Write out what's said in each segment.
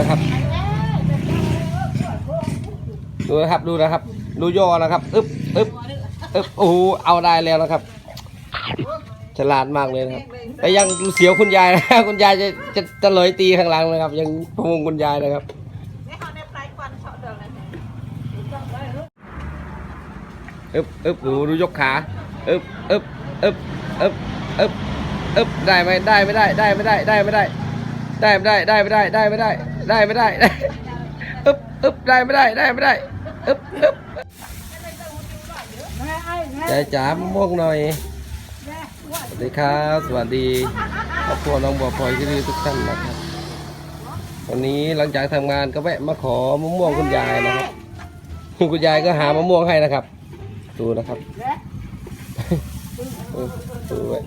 นะครับ ดูนะครับดูนะครับ ดูย่อนะครับอึ๊บอึ๊บอึ๊บโอ้โหเอาได้แล้วนะครับ ฉลาดมากเลยนะครับ แต่ยังเสียวคุณยายนะคุณยายจะจะจะเลยตีข้างหลังนะครับ ยังพวงคุณยายนะครับอึ๊บอึ๊บดูดูยกขาอึ๊บอึ๊บอึ๊บอึ๊บอึ๊บอึ๊บได้ไหมได้ไม่ได้ได้ไม่ได้ได้ไม่ได้ได้ไม่ได้ได้ไม่ได้ได้ไม่ได้ ได้ไม่ได้ได้อึ๊บอึ๊บได้ไม่ได้ได้ไม่ได้อึ๊บอึ๊บใจจ๋ามะม่วงหน่อย สวัสดีครับ สวัสดีครอบครัวน้องบัวพลอยที่ดีทุกท่านนะครับ วันนี้หลังจากทำงานก็แวะมาขอมะม่วงคุณยายนะครับคุณยายก็หามะม่วงให้นะครับ ดูนะครับเออดูไว้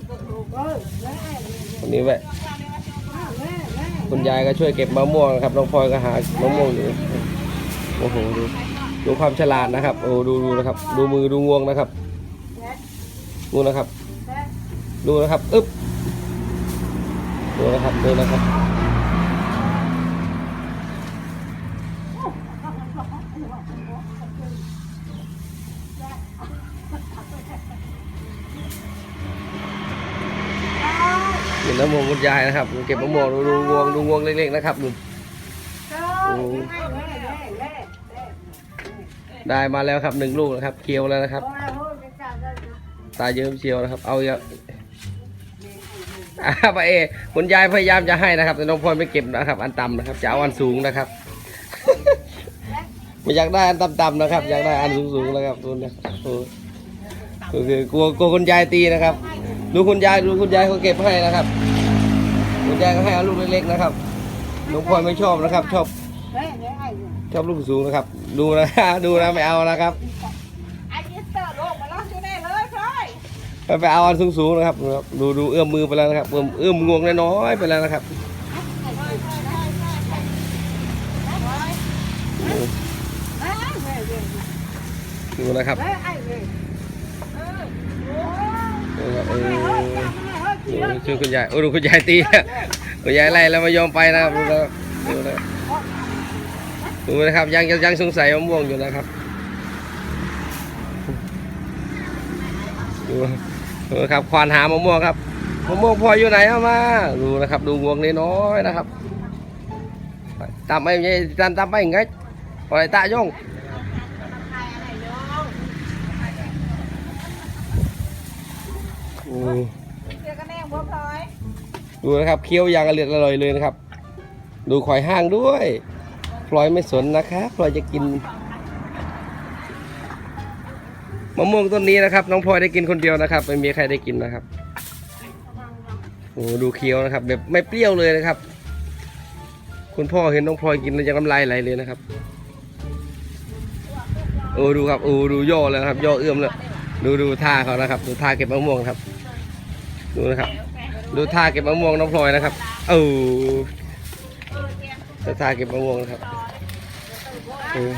วันนี้ไว้ คุณยายก็ช่วยเก็บมะม่วงนะครับน้องพลอยก็หามะม่วงอยู่โอ้โหดูดูความฉลาดนะครับ โอ้ดูดูนะครับ ดูมือดูงวงนะครับดูนะครับ ดูนะครับอึ๊บดูนะครับดูนะครับเห็นมะม่วงคุณ ยายนะครับเก็บมะม่วงดูดูงวงดูงวงเล็กๆนะครับดูดูได้มาแล้วครับหนึ่งลูกนะครับเคี้ยวแล้วนะครับ ตาเยิ้มเชียวนะครับ เอาเยอะอ่าป้าเอคุณยายพยายามจะให้นะครับ แต่น้องพลอยไม่เก็บนะครับ อันต่ำนะครับจะเอาอันสูงนะครับไม่อยากได้อันต่ำๆนะครับ อยากได้อันสูงๆนะครับทุนนะโอ้ก็คือกลัวกลัวคุณยายตีนะครับ ดูคุณยายดูคุณยายเขาเก็บให้นะครับ คุณยายก็ให้เอาลูกเล็กๆนะครับน้องพลอไม่ชอบนะครับ ชอบชอบลูกสูงนะครับ ดูนะดูนะไม่เอานะครับไอ้ยิสเตอร์โลกมาล้อที่ได้เลยพลอยไปไปเอาอันสูงๆนะครับ ดูดูเอื้อมมือไปแล้วนะครับ เอื้อมเอื้อมงวงน้อยๆไปแล้วนะครับดูนะครับดูนะครับเออ ดูช่วยคุณยายโอ้ดูคุณยายตีคุณยายไล่แล้วไม่ยอมไปนะครับดูนะครับดูนะดูนะครับยังยังสงสัยมะม่วงอยู่นะครับดูดูนะครับควานหามะม่วงครับมะม่วงพลอยอยู่ไหนเอามาดูนะครับ ดูงวงน้อยนะครับตามไปยังตามตามไปไงปล่อยตาย่องอืมเจ อกันแน่บัวพลอยดูนะครับเคี้ยวยางอร่อยอร่อยเลยนะครับ ดูข่อยห้างด้วยพลอยไม่สนนะครับพลอยจะกินมะม่วงต้นนี้นะครับ น้องพลอยได้กินคนเดียวนะครับ ไม่มีใครได้กินนะครับโอ้ดูเคี้ยวนะครับ แบบไม่เปรี้ยวเลยนะครับ คุณพ่อเห็นน้องพลอยกินแล้วยังน้ำลายไหลเลยนะครับโอ้ดูครับโอ้ดูย่อแล้วครับย่อเอื้อมแล้วดูดูท่าเขานะครับ ดูท่าเก็บมะม่วงครับ ดูนะครับ ดูท่าเก็บมะม่วงน้องพลอยนะครับ เออดูท่าเก็บมะม่วงนะครับเออ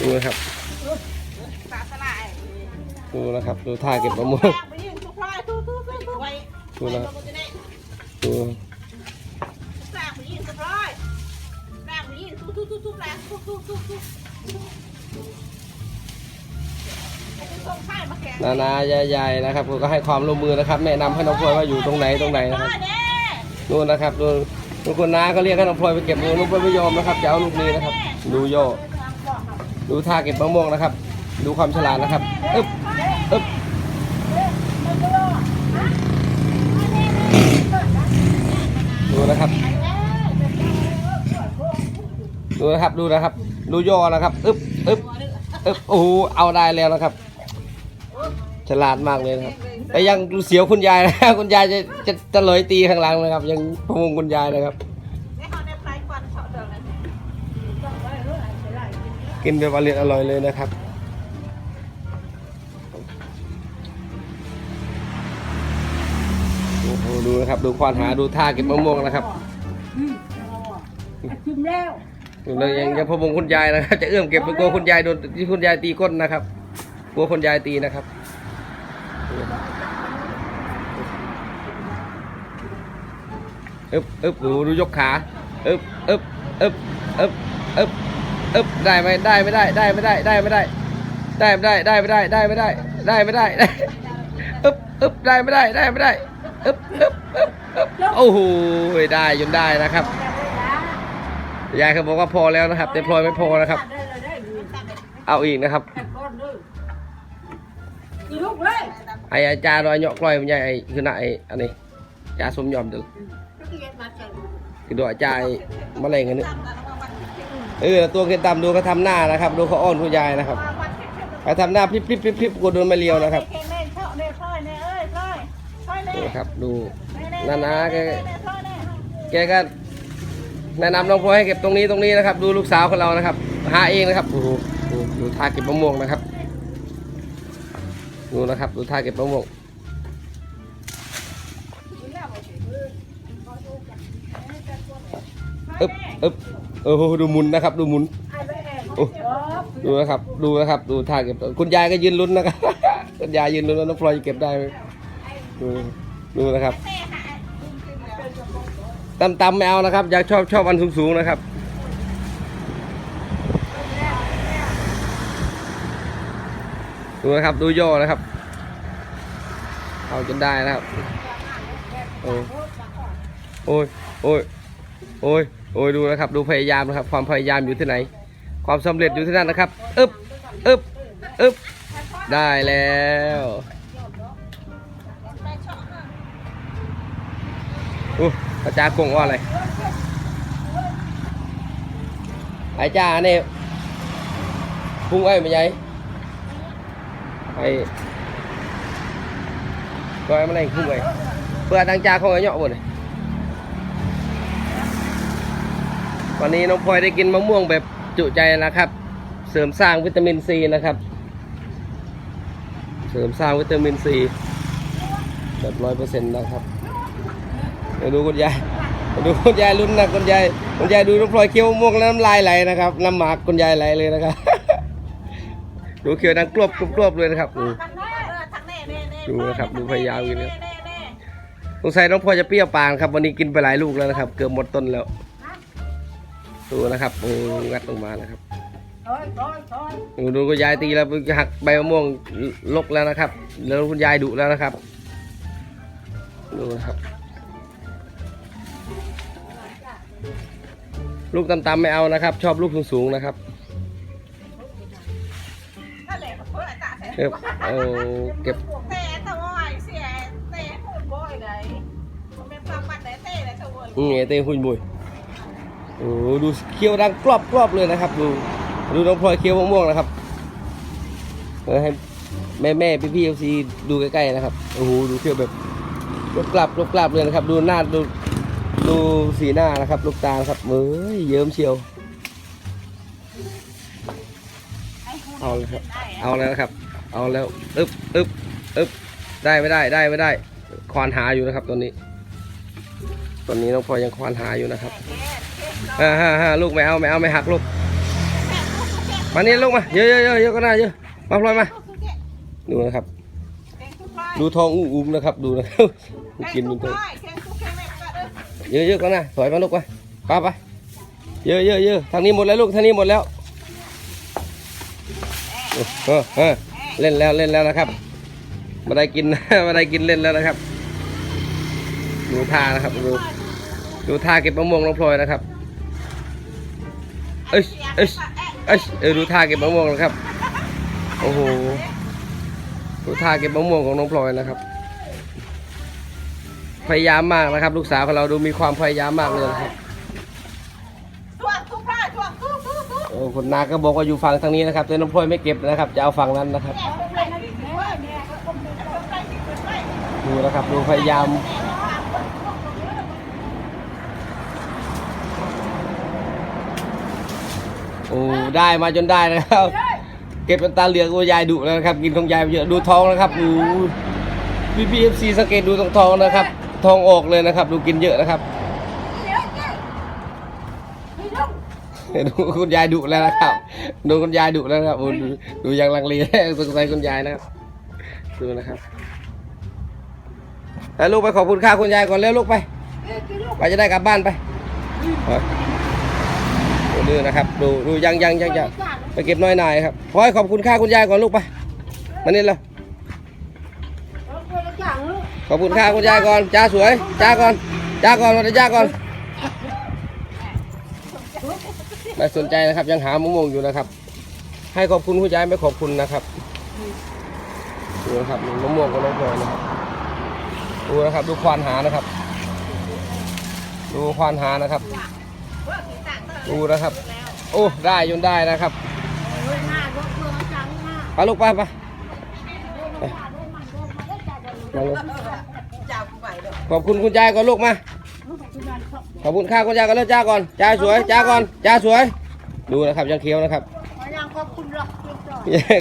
ดูนะครับ ดูนะครับ ดูท่าเก็บมะม่วงดูนะครับดูแรงไปยิงทุกพลอยแรงไปยิงทุกทุกทุกทุกแรงทุกทุกทุกทุก นานาใหญ่ๆนะครับก็ให้ความร่วมมือนะครับ แนะนำให้น้องพลอยว่าอยู่ตรงไหนตรงไหนนะครับด้นู่นนะครับดูดูคุณน้าเขาเรียกให้น้องพลอยไปเก็บดูน้อลอยไม่ยอมนะครับจะเอาลูกนี้นะครับ ดูโยดูท่าเก็บมะม่วงนะครับ ดูความฉลาดนะครับอึ๊บอึ๊บดูนะครับ ดูนะครับดูนะครับ ดูย่อนะครับอึ๊บอึ๊บอึ๊บโอ้โหเอาได้แล้วนะครับ ฉลาดมากเลยนะครับแต่ยังเสียวคุณยายนะคุณยายจะจะจะเลยตีข้างหลังนะครับ ยังพวงคุณยายนะครับไม่เขาในไฟควันเฉาะเดิมเลยกินแบบอร่อยอร่อยเลยนะครับโอ้โหดูนะครับ ดูควานหาดูท่าเก็บมะม่วงนะครับชิมแล้วดูเลยยังยังพวงคุณยายนะครับ จะเอื้อมเก็บไปกลัวคุณยายโดนที่คุณยายตีก้นนะครับกลัวคุณยายตีนะครับ อึบอึบดูดูยกขาอึบอึบอึบอึบอึบอึบได้ไหมได้ไม่ได้ได้ไม่ได้ได้ไม่ได้ ได้ไม่ได้ได้ไม่ได้ได้ไม่ได้ได้ไม่ได้ได้อึบอึบได้ไม่ได้ได้ไม่ได้อึบอึบอึบอึบโอ้โหได้จนได้นะครับยายเขาบอกว่าพอแล้วนะครับแต่พลอยไม่พอนะครับ เอาอีกนะครับลูกเลย ไอ้อาจารย์รอยเหยาะกลอยมันใหญ่ไอ้คือหน้าไอ้อันนี้อาจารย์สมยอมดูคือดอาจารย์มะเร็งอันนี้เออตัวเกนตามดูเขาทำหน้านะครับ ดูเขาอ้อนคุณยายนะครับเขาทำหน้าพริบพริบพริบพริบกูโดนมาเลียวนะครับเน่เน่เท่าเน่ค่อยเน่เอ้ยค่อยค่อยเน่นี่ครับดูน่นานาแกแกก็แนะนำน้องพลอยให้เก็บตรงนี้ตรงนี้นะครับ ดูลูกสาวของเรานะครับ หาเองนะครับดูดูดูทาเก็บมะม่วงนะครับ ดูนะครับ ดูท่าเก็บมะม่วงอึบอึบเออดูหมุนนะครับ ดูหมุนโอ้ดูนะครับ ดูนะครับ ดูท่าเก็บ คุณยายก็ยืนลุ้นนะครับคุณยายยืนลุ้นว่าน้องพลอยจะเก็บได้ไหมดูดูนะครับต่ำๆไม่เอานะครับ อยากชอบชอบอันสูงๆนะครับ ดูนะครับดูย่อนะครับ เอาจนได้นะครับ โอ้ยโอ้ยโอ้ยโอ้ยโอ้ยดูนะครับ ดูพยายามนะครับ ความพยายามอยู่ที่ไหน ความสำเร็จอยู่ที่นั่นนะครับอึบอึบอึบได้แล้วอู้อาจารย์กงว่าอะไรไอ้จ้าเนี่ยพุ่งไอ้ไม่ใหญ่ ไอ้ก็ไอ้มันอะไรพุ่ไอ้เพื่อตั้งจ้าของไอ้เหยาะหมดเลยวันนี้น้องพลอยได้กินมะม่วงแบบจุใจนะครับ เสริมสร้างวิตามินซีนะครับ เสริมสร้างวิตามินซีแบบร้อยเปอร์เซ็นต์นะครับเดี๋ยวดูคุณยายดูคุณยายลุ้นนะคุณยายคุณยายดูน้องพลอยเคี้ยวมะม่วงแล้วน้ำลายไหลนะครับน้ำหมากคุณยายไหลเลยนะครับ ดูเคี้ยวดังกรวบกรวบกรวบเลยนะครับอืมทางแน่เออทางแน่เน่เน่ดูนะครับดูพยายามอยู่เนี่ยเน่เน่สงสัยน้องพลอยจะเปรี้ยวปานครับ วันนี้กินไปหลายลูกแล้วนะครับ เกือบหมดต้นแล้ว ดูนะครับโอ้งัดลงมานะครับโอ้ยโอ้ยโอ้ยดูดูคุณยายตีแล้วหักใบมะม่วงลกแล้วนะครับ แล้วคุณยายดุแล้วนะครับ ดูนะครับ ลูกต่ำๆไม่เอานะครับ ชอบลูกสูงๆนะครับ เก็บเอาเก็บแต่ตะวอยเสียแต่พูดบ่อยเลยมันเป็นความมันแต่เต้เลยตะวอยอืมเต้หุ่นบุยโอ้ดูเคี้ยวดังกรอบกรอบเลยนะครับ ดูดูน้องพลอยเคี้ยวม่วงๆนะครับเออให้แม่แม่พี่พี่เอฟซีดูใกล้ๆนะครับโอ้โหดูเคี้ยวแบบรบกลับรบกลับเลยนะครับ ดูหน้าดูดูสีหน้านะครับ ลูกตาครับเอ้ยเยิ้มเชียว เอาเลยครับ เอาแล้วครับ เอาแล้วอึบอึบอึบได้ไม่ได้ได้ไม่ได้ ควานหาอยู่นะครับตอนนี้ ตอนนี้น้องพลอยยังควานหาอยู่นะครับฮ่าฮ่าฮ่าลูกไม่เอาไม่เอาไม่หักลูก มานี่ลูกมา เยอะเยอะเยอะเยอะก็ได้เยอะ มาพลอยมา ดูนะครับ ดูทองอุ้งอุ้มนะครับ ดูนะครับกินมันตัวเยอะเยอะก็นะถอยมาลูกไปไปไปเยอะเยอะเยอะทางนี้หมดแล้วลูกทางนี้หมดแล้วเออเออ เล่นแล้วเล่นแล้วนะครับมาได้กินมาได้กินเล่นแล้วนะครับดูท่านะครับดูดูท่าเก็บมะม่วงน้องพลอยนะครับเอ้ยเอ้ยเอ้ยเออดูท่าเก็บมะม่วงนะครับโอ้โหดูท่าเก็บมะม่วงของน้องพลอยนะครับ พยายามมากนะครับ ลูกสาวของเราดูมีความพยายามมากเลยนะครับ ช่วงทุกท่าช่วงทุกทุกทุก โอ้ คนนาก็บอกว่าอยู่ฝั่งทางนี้นะครับแต่น้องพลอยไม่เก็บนะครับ จะเอาฝั่งนั้นนะครับ ดูนะครับดูพยายามโอ้ได้มาจนได้นะครับ เก็บเป็นตาเหลือกโอ้ยายดุแล้วนะครับ กินของยายเยอะดูท้องนะครับดูพี่พีเอฟซีสังเกตดูตรงท้องนะครับท้องออกเลยนะครับ ดูกินเยอะนะครับ ดูคุณยายดุแล้วนะครับ ดูคุณยายดุแล้วนะครับโอ้ดูดูยังลังเลสงสัยคุณยายนะครับดูนะครับแล้วลูกไปขอบคุณค่าคุณยายก่อนเร็วลูกไปไปจะได้กลับบ้านไปครับดูนี่นะครับดูดูยังยังยังยังไปเก็บน้อยหน่ายครับพลอยขอบคุณค่าคุณยายก่อนลูกไปมานี่เลยขอบคุณค่าคุณยายก่อนจ้าสวยจ้าก่อนจ้าก่อนมาจ้าก่อน ม่สนใจนะครับ ยังหามะม่วงอยู่นะครับ ให้ขอบคุณคุณยายไม่ขอบคุณนะครับดูนะครับมะม่วงกับน้องพลอยนะครับดูนะครับ ดูควานหานะครับ ดูควานหานะครับ ดูนะครับ โอ้ได้จนได้นะครับไปลูกไปไปขอบคุณคุณยายก่อนลูกมา ขอบคุณค่าคุณยายก่อนแล้วจ้าก่อนจ้าสวยจ้าก่อนจ้าสวย ดูนะครับยังเคี้ยวนะครับขอบคุณหรอก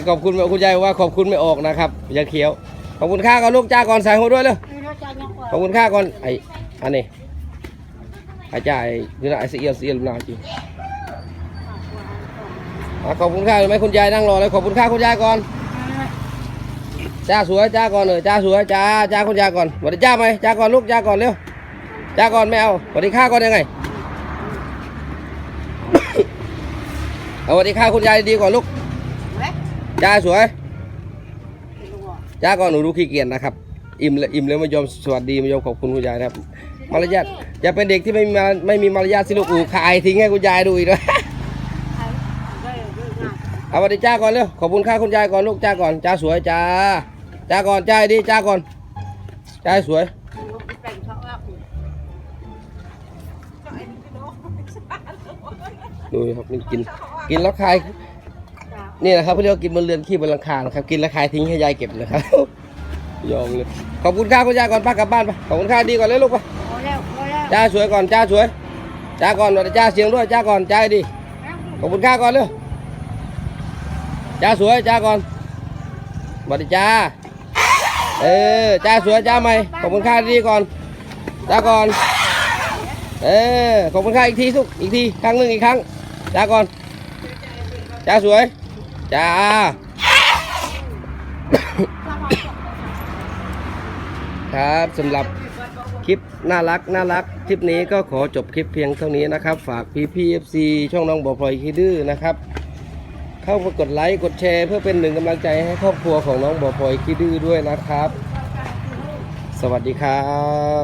ขอบคุณคุณยายว่าขอบคุณไม่ออกนะครับยังเคี้ยว ขอบคุณค่าก่อนลูกจ้าก่อนใส่หัวด้วยเร็วนี่เราจะยังขอบคุณค่าก่อนไออันนี้อาจารย์คือไอซีเอลซีเอลนาจีอะขอบคุณค่าเลยไหมคุณยายนั่งรอเลยขอบคุณค่าคุณยายก่อนจ้าสวยจ้าก่อนเลยจ้าสวยจ้าจ้าคุณยายก่อนสวัสดีจ้าไหมจ้าก่อนลูกจ้าก่อนเร็ว จ้าก่อนไม่เอาสวัสดีค่าก่อนยังไง เอาสวัสดีค่าคุณยายดีก่อนลูกจ้าสวยจ้าก่อนหนูดูขี้เกียจนะครับ อิ่มแล้วอิ่มแล้วไม่ยอมสวัสดีไม่ยอมขอบคุณคุณยายนะครับ มารยาทอย่าเป็นเด็กที่ไม่มีมารไม่มีมารยาทสิลูกอูขายทิ้งให้คุณยายดูอีกนะเอาสวัสดีจ้าก่อนเร็วขอบคุณค่าคุณยายก่อนลูกจ้าก่อนจ้าสวยจ้าจ้าก่อนจ้าดีจ้าก่อนจ้าสวย ดูครับนี่กิน กินแล้วคายนี่นะครับเขาเรียกว่ากินบนเรือนขี้บนหลังคานะครับ กินแล้วคายทิ้งให้ยายเก็บนะครับยอมเลยขอบคุณค่าคุณยายก่อนป้ากลับบ้านไปขอบคุณค่าดีก่อนเลยลูกไปพอแล้วพอแล้วจ้าสวยก่อนจ้าสวยจ้าก่อนสวัสดีจ้าเสียงด้วยจ้าก่อนจ้าให้ดีขอบคุณค่าก่อนเร็วจ้าสวยจ้าก่อนสวัสดีจ้าเออจ้าสวยจ้าใหม่ขอบคุณค่าดีก่อนจ้าก่อน เออขอบคุณค่าอีกทีสุกอีกทีครั้งหนึ่งอีกครั้งจ้าก่อนจ้าสวยจ้าครับสำหรับคลิปน่ารักน่ารักคลิปนี้ก็ขอจบคลิปเพียงเท่านี้นะครับ ฝากพี่พีเอฟซีช่องน้องบอพลอยคีดื้อนะครับ เข้ามากดไลค์กดแชร์เพื่อเป็นหนึ่งกำลังใจให้ครอบครัวของน้องบอพลอยคีดื้อด้วยนะครับ สวัสดีครั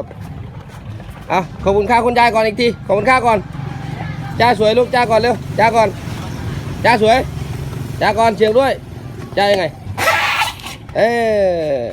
บ อะขอบคุณค่าคุณยายก่อนอีกทีขอบคุณค่าก่อนจ้าสวยลูกจ้าก่อนเร็วจ้าก่อนจ้าสวยจ้าก่อนเชียงด้วยจ้ายังไงเออ